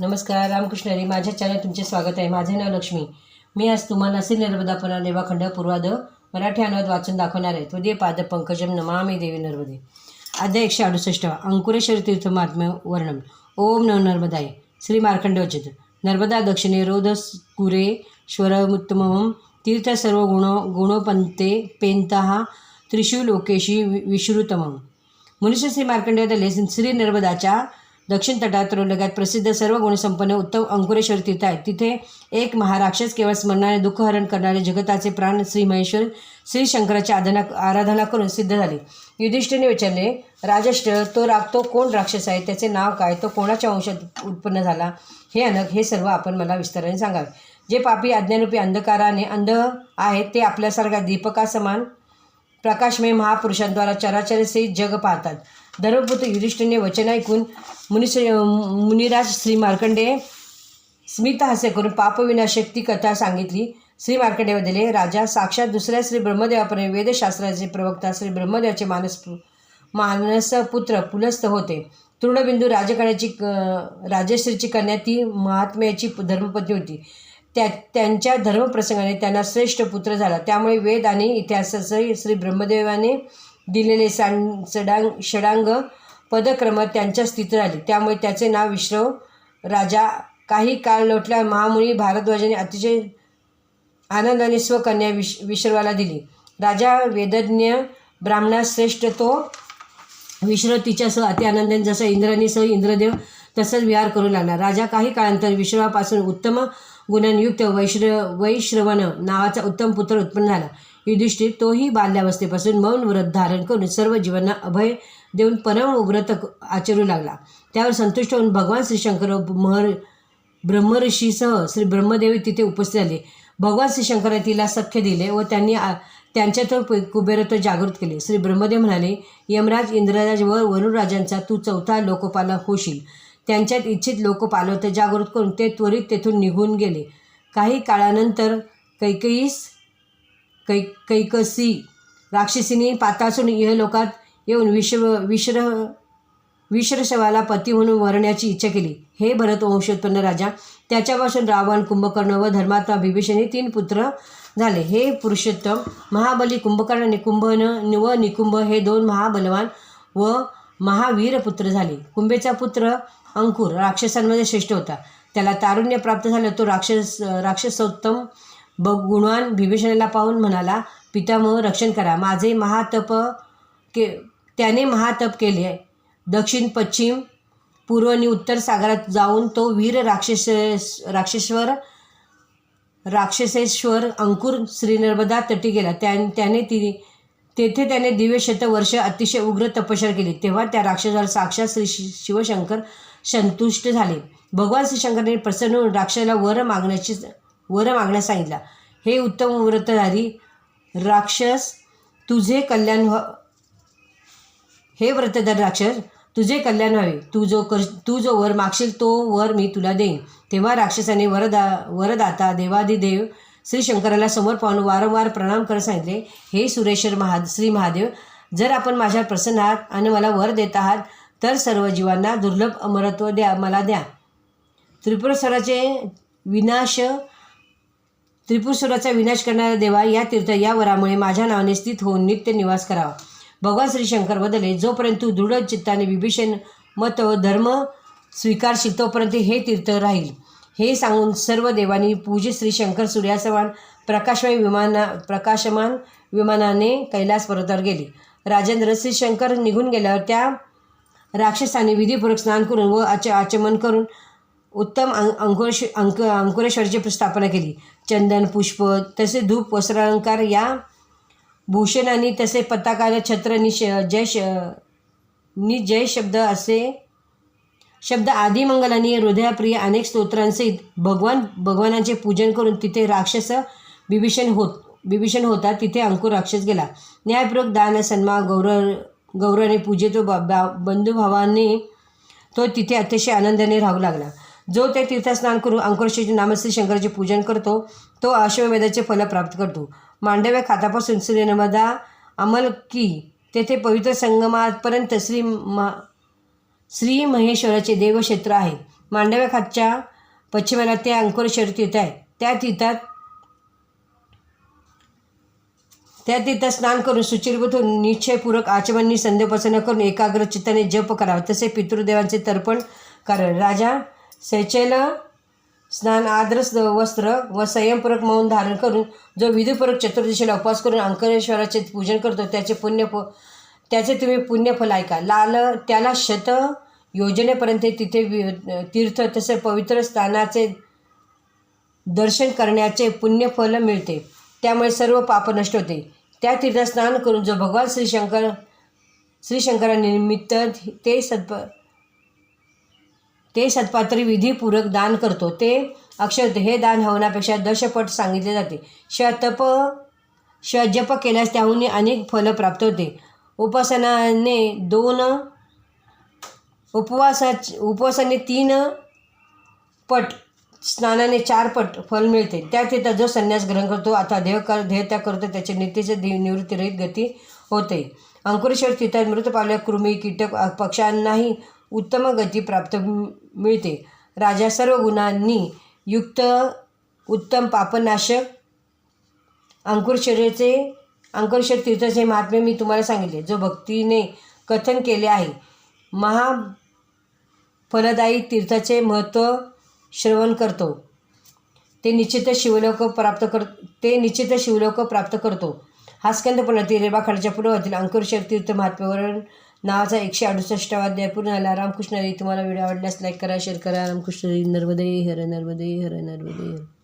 नमस्कार रामकृष्ण हरी माझ्या चॅनल तुमचे स्वागत आहे. माझे नाव लक्ष्मी. मी आज तुम्हाला श्री नर्मदापणा लेवाखंड पूर्वाद मराठी अनुवाद वाचून दाखवणार आहे. त्वदीय पाद पंकजम नमामी देवी नर्मदे. अध्याय एकशे अडुसष्ट अंकुरेश्वर तीर्थ महात्म्य वर्णन. ओम नव नर्मदाय. श्री मार्कंडोचित नर्मदा दक्षिणे रोधस कुरे तीर्थ सर्व गुण गुणोपंते पेंतः त्रिशू लोकेशी वि मनुष्य श्री मार्कंडेय श्री नर्मदाच्या दक्षिण तटात रोलगात प्रसिद्ध सर्व गुणसंपन्न उत्तम अंकुरेश्वर तीर्थ आहे तिथे एक महाराक्षस केवळ स्मरणाने दुःखहरण करणारे जगताचे प्राण श्री महेश्वर श्री शंकराची आराधना आराधना करून सिद्ध झाले. युधिष्ठिरने विचारले राजश्र तो राग तो कोण राक्षस आहे? त्याचे नाव काय? तो कोणाच्या वंशात उत्पन्न झाला? हे अनक हे सर्व आपण मला विस्ताराने सांगावे. जे पापी अज्ञानरूपी अंधकाराने अंध आहेत ते आपल्यासारख्या दीपकासमान प्रकाशमय महापुरुषांद्वारा चराचरसे जग पाहतात. धर्मपुत्र युधिष्ठिरने वचन ऐकून मुनिस मुनिराज श्री मार्कंडे स्मित हास्य करून पापविनाशक्ती कथा सांगितली. श्री मार्कंडे बदले राजा साक्षात दुसऱ्या श्री ब्रह्मदेवापर्यंत वेदशास्त्राचे प्रवक्ता श्री ब्रह्मदेवाचे मानस मानसपुत्र पुलस्त होते. तृणबिंदू राजकारण्याची क- राजश्रीची कन्या ती महात्म्याची धर्मपत्नी होती. त्या त्यांच्या धर्मप्रसंगाने त्यांना श्रेष्ठ पुत्र झाला. त्यामुळे वेद आणि इतिहासाचे श्री ब्रह्मदेवाने दिलेले सांग सडांग षडांग पदक्रम त्यांच्या स्थित राहिले. त्यामुळे त्याचे नाव विश्रव राजा काही काळ लोटल्या महामुनी भारद्वाजाने अतिशय आनंदाने स्वकन्या विश विश्रवाला दिली. राजा वेदज्ञ ब्राह्मणास श्रेष्ठ तो. विश्र तिच्यासह अति आनंदाने जसं इंद्राणीसह इंद्रदेव तसंच विहार करू लागला. राजा काही काळानंतर विश्रवापासून उत्तम गुणांयुक्त वैश्र वैश्रवण नावाचा उत्तम पुत्र उत्पन्न झाला. युधिष्ठिर तोही बाल्यावस्थेपासून मौन व्रत धारण करून सर्व जीवांना अभय देऊन परम व्रत आचरू लागला. त्यावर संतुष्ट होऊन भगवान श्रीशंकर महर ब्रह्मऋषीसह श्री ब्रह्मदेवी तिथे उपस्थित झाले. भगवान श्रीशंकराने तिला सख्य दिले व त्यांनी आ- त्यांच्यात कुबेरत्व जागृत केले. श्री ब्रह्मदेव म्हणाले यमराज इंद्रराज व वरुणराजांचा तू चौथा लोकपाला होशील. त्यांच्यात इच्छित लोकपालवत्व जागृत करून ते त्वरित तेथून निघून गेले. काही काळानंतर कैकईस कै कैकसी राक्षसीने पातासून इहलोकात येऊन विश्व विश्र विश्रशवाला पती म्हणून वरण्याची इच्छा केली. हे भरत वंशोत्पन्न राजा त्याच्यापासून रावण कुंभकर्ण व धर्मात्मा बिभीषण हे तीन पुत्र झाले. हे पुरुषोत्तम महाबली कुंभकर्ण निकुंभन व निकुंभ हे दोन महाबलवान व महावीर पुत्र झाले. कुंभेचा पुत्र अंकुर राक्षसांमध्ये श्रेष्ठ होता. त्याला तारुण्य प्राप्त झालं तो राक्षस राक्षसोत्तम बघ गुणवान विभीषणाला पाहून म्हणाला पितामह रक्षण करा. माझे महातप के त्याने महातप केले दक्षिण पश्चिम पूर्व आणि उत्तर सागरात जाऊन तो वीर राक्षस राक्षेश्वर राक्षसेश्वर अंकुर श्रीनर्मदा तटी गेला. त्या त्याने ती तेथे त्याने दिव्य शतवर्ष अतिशय उग्र तपश्चर्या केली. तेव्हा त्या राक्षसाला साक्षात श्री शिवशंकर संतुष्ट झाले. भगवान श्रीशंकरने प्रसन्न होऊन राक्षसाला वर मागण्याची वर मागण्यास सांगितला. हे उत्तम व्रतधारी राक्षस तुझे कल्याण व्हा हे व्रतधारी राक्षस तुझे कल्याण व्हावे. तू जो कर तू जो वर मागशील तो वर मी तुला देईन. तेव्हा राक्षसाने वरदा वरदाता देवादिदेव श्री शंकराला समोर पाहून वारंवार प्रणाम करत सांगितले हे सुरेश्वर महा श्री महादेव जर आपण माझ्या प्रसन्न आहात आणि मला वर देत आहात तर सर्व जीवांना दुर्लभ अमरत्व द्या मला द्या. त्रिपुरेश्वराचे विनाश त्रिपुरसुराचा विनाश करणारा देवा या तीर्थ या वरामुळे माझ्या नावाने स्थित होऊन नित्य निवास करावा. भगवान श्री शंकर बदले जोपर्यंत तू दृढ चित्ताने विभीषण मत व धर्म स्वीकारशील तोपर्यंत हे तीर्थ राहील. हे सांगून सर्व देवांनी पूजित श्री शंकर सूर्यासमान प्रकाशमय विमाना प्रकाशमान विमानाने कैलास पर्वतावर गेले. राजेंद्र श्री शंकर निघून गेल्यावर त्या राक्षसाने विधीपूर्वक स्नान करून व आच आचमन करून उत्तम अं अंकुरेश अंक अंकुरेश्वरची स्थापना केली. चंदन पुष्प तसे धूप वस्त्रालंकार या भूषणांनी तसे पताकाला छत्र नि श जय श नि जय शब्द असे शब्द आदिमंगलांनी हृदयाप्रिय अनेक स्तोत्रांसहित भगवान भगवानांचे पूजन करून तिथे राक्षस बिभीषण होत बिभीषण होता. तिथे अंकुर राक्षस गेला. न्यायपूर्वक दान सन्मान गौरव गौरवाने पूजेतो बा- बा- बंधुभावाने तो तिथे अतिशय आनंदाने राहू लागला. जो ते तीर्थस्नान करून अंकुरशीचे नामश्री शंकराचे पूजन करतो तो अश्वमेधाचे फल प्राप्त करतो. मांडव्या खातापासून श्री नर्मदा अमल की तेथे पवित्र संगमापर्यंत श्री मा श्री महेश्वराचे देवक्षेत्र आहे. मांडव्या खातच्या पश्चिमेला ते अंकुरेश्वर तीर्थ आहे. त्या तीर्थात त्या तीर्थात स्नान करून सुचिरभूत होऊन निश्चयपूर्वक आचमनी संध्योपासना करून एकाग्र चित्ताने जप करावा तसे पितृदेवांचे तर्पण करावे. राजा शैचल स्नान आदरस वस्त्र व संयमपूरक मौन धारण करून जो विधीपूर्वक चतुर्दशीला उपवास करून अंकरेश्वराचे पूजन करतो त्याचे पुण्य त्याचे तुम्ही पुण्यफल ऐका. लाल त्याला शत योजनेपर्यंत तिथे वि- तीर्थ तसे पवित्र स्थानाचे दर्शन करण्याचे पुण्यफल मिळते. त्यामुळे सर्व पाप नष्ट होते. त्या तीर्थात स्नान करून जो भगवान श्रीशंकर श्रीशंकरानिमित्त ते सत्प ते सत्पात्री विधीपूरक दान करतो. ते अक्षत हे दान हवनापेक्षा दशपट सांगितले जाते. श तप श जप केल्यास त्याहून अनेक फलं प्राप्त होते. उपासनाने दोन उपवासा उपवासाने तीन पट स्नानाने चार पट फल मिळते. त्या तिथं जो संन्यास ग्रहण करतो आता देह कर देहत्याग करतो त्याचे नित्यचे दि निवृत्तीरहित गती होते. अंकुरेश्वर तिथं मृत पावल्या कृमी कीटक पक्ष्यांनाही उत्तम गती प्राप्त मिळते. राजा सर्व गुणांनी युक्त उत्तम पापनाशक अंकुरेश्वराचे अंकुरशर तीर्थाचे महात्म्य मी तुम्हाला सांगितले. जो भक्तीने कथन केले आहे. महा फलदायी तीर्थाचे महत्त्व श्रवण करतो. ते निश्चित शिवलोक प्राप्त कर ते निश्चित शिवलोक प्राप्त करतो. हा स्कंद पुण्यातील रेबाखाडच्या पूर्वातील अंकुरशर तीर्थ महात्म्यावर नावाचा एकशे अडुसष्टावा अध्याय पूर्ण झाला. रामकृष्ण हरी तुम्हाला व्हिडिओ आवडल्यास लाईक करा शेअर करा. रामकृष्ण हरी नर्मदे हर नर्मदे हर नर्मदे हर.